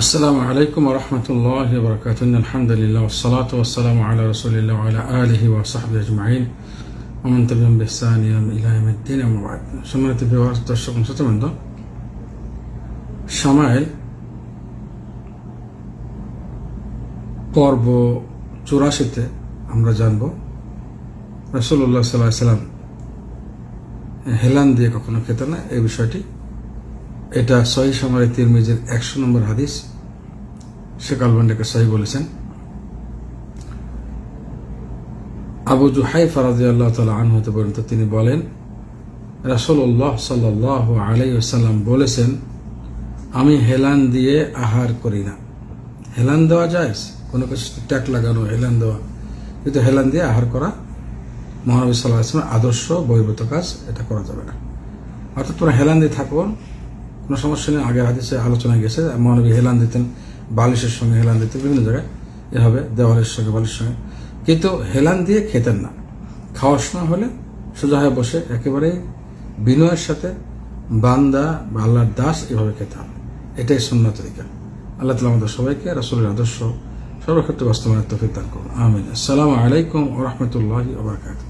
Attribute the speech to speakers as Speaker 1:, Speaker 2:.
Speaker 1: আসসালামু আলাইকুম রহমতুল্লাহ বরকাত আলহামদুলিল্লাহ ওসালাত ওসালাম আল্লাহ রসুলিল্লাহ আল্লাহ আলহি ওসাহাব আজমাইন। অমন তবিম বেসানিয়াম ইলাহমদ্দিন আমাবাদ সম্মানিত বিবাহ দর্শক শ্রোতবৃন্দ সামাইল পর্ব চুরাশিতে আমরা জানব রসুল্লাহ সাল্লাহ সাল্লাম হেলান দিয়ে কখনো খেতে না, এই বিষয়টি এটা সহি সামারি তিরমিজের একশো নম্বর হাদিস। শেখ আলবান্ডাকে সহি বলেছেন। আবু জুহাই ফারাজি আল্লাহ তালা আন হতে পর্যন্ত তিনি বলেন রাসুল্লাহ সাল্লাহ আলাই সাল্লাম বলেছেন, আমি হেলান দিয়ে আহার করি না। হেলান দেওয়া যায় কোনো কিছু ট্যাক লাগানো, হেলান দেওয়া। কিন্তু হেলান দিয়ে আহার করা, মহানবী সাল্লাহ আসলামের আদর্শ বহির্ভূত কাজ, এটা করা যাবে না। অর্থাৎ তোমরা হেলান দিয়ে থাকো কোনো সমস্যা নেই। আগের হাদিসে আলোচনা গেছে, মহানবী হেলান দিতেন, বালিশের সঙ্গে হেলান দিতেন, বিভিন্ন জায়গায়। এভাবে দেওয়ালের সঙ্গে, বালিশের সঙ্গে। কিন্তু হেলান দিয়ে খেতেন না। খাওয়ার সময় হলে সোজা হয়ে বসে একেবারে বিনয়ের সাথে বান্দা বা আল্লাহর দাস এভাবে খেতে হবে। এটাই সুন্না তরিকা আল্লাহ তালা আমাদের সবাইকে রাসুলের আদর্শ সর্বক্ষেত্রে বাস্তবায়নের তফিক দান করুন। আমিন। আসসালামু আলাইকুম ওরহমতুল্লাহি ওবরাকাতুহ